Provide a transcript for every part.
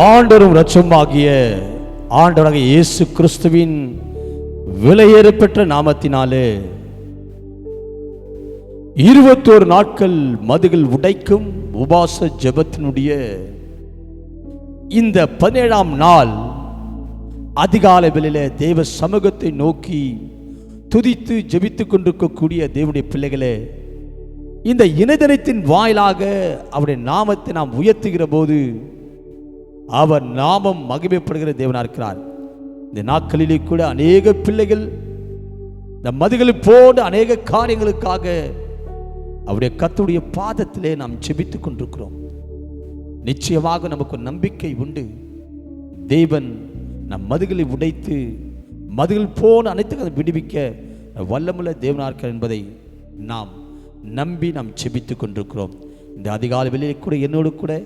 ஆண்டரும் ரட்சமாகிய ஆண்டவராக இயேசு கிறிஸ்துவின் விலையேறப்பெற்ற நாமத்தினாலே இருபத்தோரு நாட்கள் மதுகள் உடைக்கும் உபாச ஜெபத்தினுடைய இந்த பதினேழாம் நாள் அதிகாலை வெளியில தேவ சமூகத்தை நோக்கி துதித்து ஜெபித்துக் கொண்டிருக்கக்கூடிய தேவனுடைய பிள்ளைகளே இந்த இணையதளத்தின் வாயிலாக அவருடைய நாமத்தை நாம் உயர்த்துகிற போது அவர் நாமம் மகிமைப்படுகிற தேவனாக இருக்கிறார். இந்த நாட்களிலே கூட அநேக பிள்ளைகள் இந்த மதுகளை போன்ற அநேக காரியங்களுக்காக அவருடைய கத்துடைய பாதத்திலே நாம் செபித்துக் கொண்டிருக்கிறோம். நிச்சயமாக நமக்கு ஒரு நம்பிக்கை உண்டு. தேவன் நம் மதுகளை உடைத்து மதுகள் போன அனைத்துக்கும் அதை விடுவிக்க வல்லமுள்ள தேவனார்கள் என்பதை நாம் நம்பி நாம் செபித்துக் கொண்டிருக்கிறோம். இந்த அதிகாலை வெளியே கூட என்னோடு கூட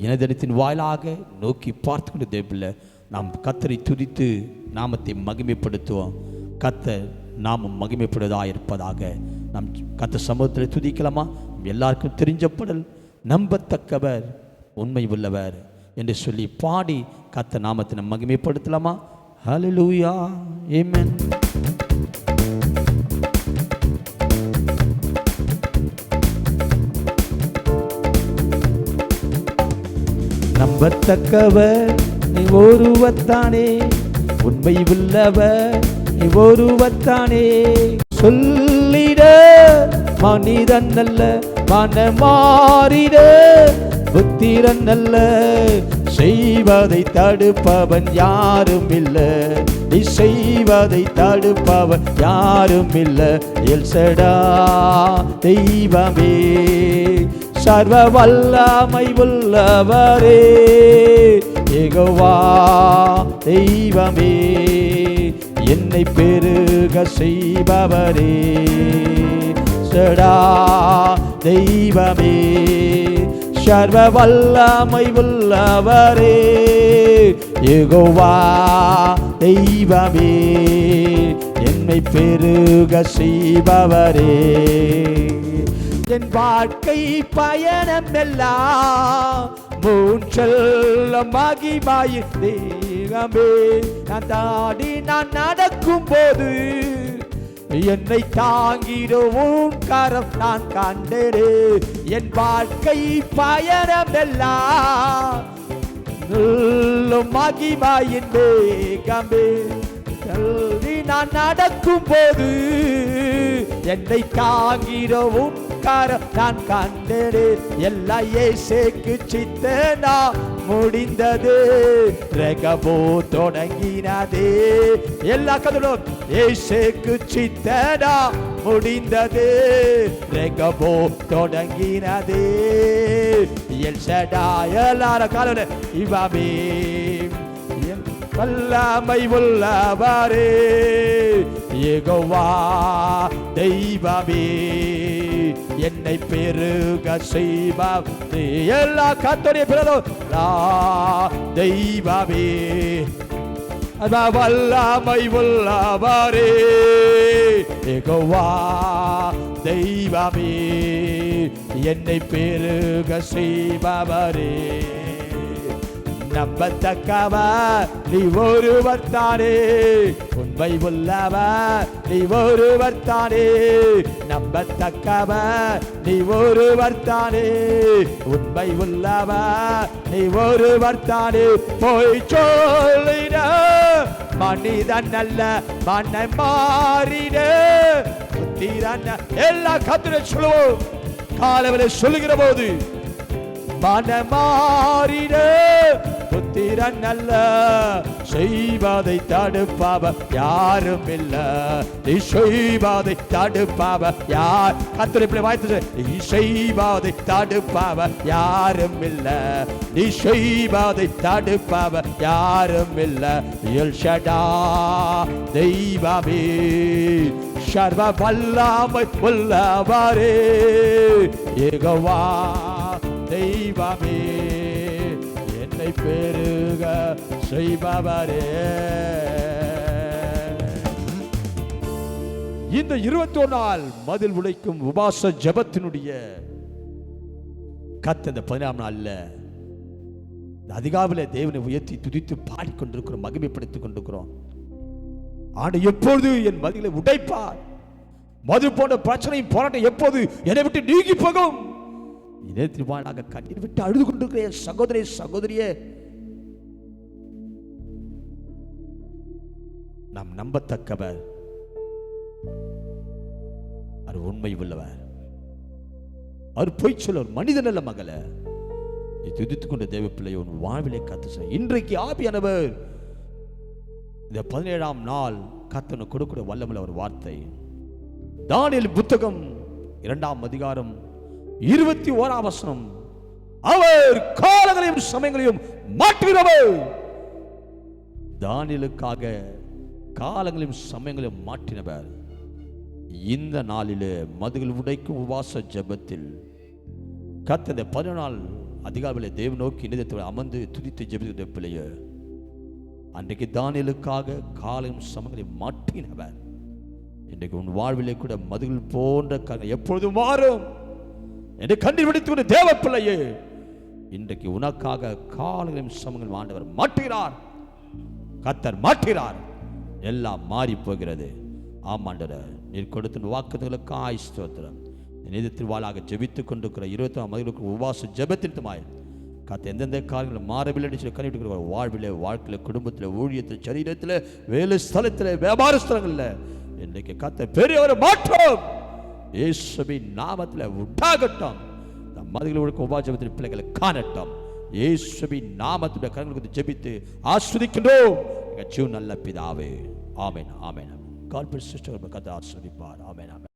இனதனத்தின் வாயிலாக நோக்கி பார்த்து கொண்டு தேவையில்ல நாம் கத்தரை துதித்து நாமத்தை மகிமைப்படுத்துவோம். கத்த நாமம் மகிமைப்படுவதாக இருப்பதாக நம் கத்த சமூகத்தில் துதிக்கலாமா? எல்லாருக்கும் தெரிஞ்சப்படல் நம்பத்தக்கவர் உண்மை உள்ளவர் என்று சொல்லி பாடி கத்த நாமத்தை நம்ம மகிமைப்படுத்தலாமா? ஹலலூயா ஏமென் நம்பத்தக்கவர் நீ ஒருவத்தானே. உண்மை உள்ளவர் நீ ஒருவத்தானே. சொல்லிட மனிதன் அல்ல மனமாறிட. புத்திரன் அல்ல செய்வதை தடுப்பவன் யாரும் இல்லை நீ செய்வதை தடுப்பவன் யாரும் இல்லை எல்சடா தெய்வமே. சர்வ வல்லமை உள்ளவரே. எகவா தெய்வமே என்னை பெருக செய்பவரே. சடா தெய்வமே சர்வ வல்லமை உள்ளவரே. எகோவா தெய்வமே என்னை பெருக செய்பவரே. என் வாழ்க்கை பயணம் எல்லாம் மூன்றல்ல மகிமாயின் தேகமே. நான் தாடி நான் நடக்கும் போது என்னை தாங்கிடும் கரம். நான் கண்டேனே என் வாழ்க்கை பயணம் எல்லாம் மகிமாயின் வேகமே தள்ளி நான் நடக்கும் போது என்னை தாங்கிடவும் காரம் நான் கண்டேனே. எல்லா ஏசேக்கு சித்தனா. முடிந்தது. ரகபோ தொடங்கினதே. எல்லா கதலும் ஏசேக்கு சித்தனா. முடிந்தது. ரகபோ தொடங்கினதே. எல் சடா எல்லார காலம் இவாமே. வல்லமை உள்ளவரே. ஏகோவா தெய்வமே. என்னை பெருக செய்வார் நீ எல்லா கத்தோடைய பிறதோ தெய்வமே. அத வல்லமை உள்ளவரே. எகோவா தெய்வமே. என்னை பெருக செய்பவரே. நம்பத்தக்கவர் நீ ஒருவர் தானே. உண்மை உள்ளவர் நீ ஒருவர் தானே. நம்பத்தக்கவர் நீ ஒருவர் தானே. உண்மை உள்ளவர் நீ ஒருவர் தானே. போய் சொல்லிட மனிதன் அல்ல மண்ணை மாறிட. புத்திரன் எல்லா கத்திர சொல்லுவோம். காலவரை சொல்லுகிற போது மனமாறிட. திறன் அல்ல. செய்வதை தடுப்பவ யாரும் இல்ல. நீ செய்வதை தடுப்பவ யார்? கத்திர இப்படி வாய்த்து நீ செய்வதை தடுப்பவ யாரும் இல்ல. நீ செய்வதை தடுப்பவ யாரும் இல்ல. எல் ஷடா தெய்வமே சர்வ வல்லாமை உள்ளவரே. ஏகவா தெய்வமே. என்னை பெருக செய்பவரே. இந்த இருபத்தோரு நாள் மதில் உழைக்கும் உபாச ஜபத்தினுடைய கத்த இந்த பதினாம் நாள்ல இந்த தேவனை உயர்த்தி துதித்து பாடிக்கொண்டிருக்கிறோம் மகிமைப்படுத்திக் கொண்டிருக்கிறோம். ஆண்டு எப்பொழுது என் மதிலை உடைப்பார்? மது போன்ற பிரச்சனையும் போராட்டம் எப்போது என்னை விட்டு நீங்கி போகும்? இதயத்தில் வாழாக கண்ணீர் விட்டு அழுது கொண்டிருக்கிற சகோதரி சகோதரியே. நாம் நம்பத்தக்கவர். அவர் உண்மை உள்ளவர். அவர் பொய் சொல்ல மனிதன் அல்ல மகள. நீ துதித்துக் கொண்ட தேவ பிள்ளை உன் வாழ்விலே கத்து இன்றைக்கு ஆவியானவர் இந்த பதினேழாம் நாள் கத்தனு கொடுக்கிற வல்லமுள்ள ஒரு வார்த்தை. தானியல் புத்தகம் இரண்டாம் அதிகாரம் இருபத்தி ஓராம் வசனம் அவர் காலங்களையும் சமயங்களையும் மாற்றுகிறவர். தானியலுக்காக காலங்களையும் சமயங்களையும் மாற்றினவர். இந்த நாளிலே மதுகள் உடைக்கும் உபாச ஜெபத்தில் கத்த இந்த பதினாள் அதிகாரிகளை தேவ நோக்கி நிதத்தில் அமர்ந்து துதித்து ஜெபித்த பிள்ளைய அன்றைக்கு தானியலுக்காக காலையும் சமங்களை மாற்றினவர். இன்றைக்கு உன் வாழ்விலே கூட மதுகள் போன்ற காரியம் எப்பொழுதும் மாறும். என்று கண்டுபிடித்து கொண்ட தேவ பிள்ளையே இன்றைக்கு உனக்காக காலையும் சமங்கள் ஆண்டவர் மாட்டுகிறார். கத்தர் மாட்டுகிறார். எல்லாம் மாறி போகிறது ஆமாண்டர நீர் கொடுத்த வாக்குகளுக்கு ஆய்ஸ்தோத்திரம் நிதத்தில் வாழாக ஜெபித்துக் கொண்டிருக்கிற இருபத்தி மதிகளுக்கு உபாச ஜெபத்திருத்தமாய் கத்த எந்தெந்த காலங்களில் மாறவில்லை சொல்லி கண்டிப்பிட்டு வாழ்விலே வாழ்க்கையில் குடும்பத்தில் ஊழியத்தில் சரீரத்தில் வேலை ஸ்தலத்தில் வியாபார ஸ்தலங்களில் இன்றைக்கு கத்த பெரிய ஒரு மாற்றம். இயேசுவின் நாமத்தில் உண்டாகட்டும். இந்த மதிகளுக்கு உபாஜபத்தில் பிள்ளைகளை காணட்டும். இயேசுவின் நாமத்துடைய கரங்களுக்கு ஜெபித்து ஆஸ்வதிக்கின்றோம். எங்கள் ஜீவன் நல்ல பிதாவே. ஆமேன் ஆமேன். கால் சிஸ்டர் கதை ஆஸ்வதிப்பார் ஆமேன் ஆமேன்.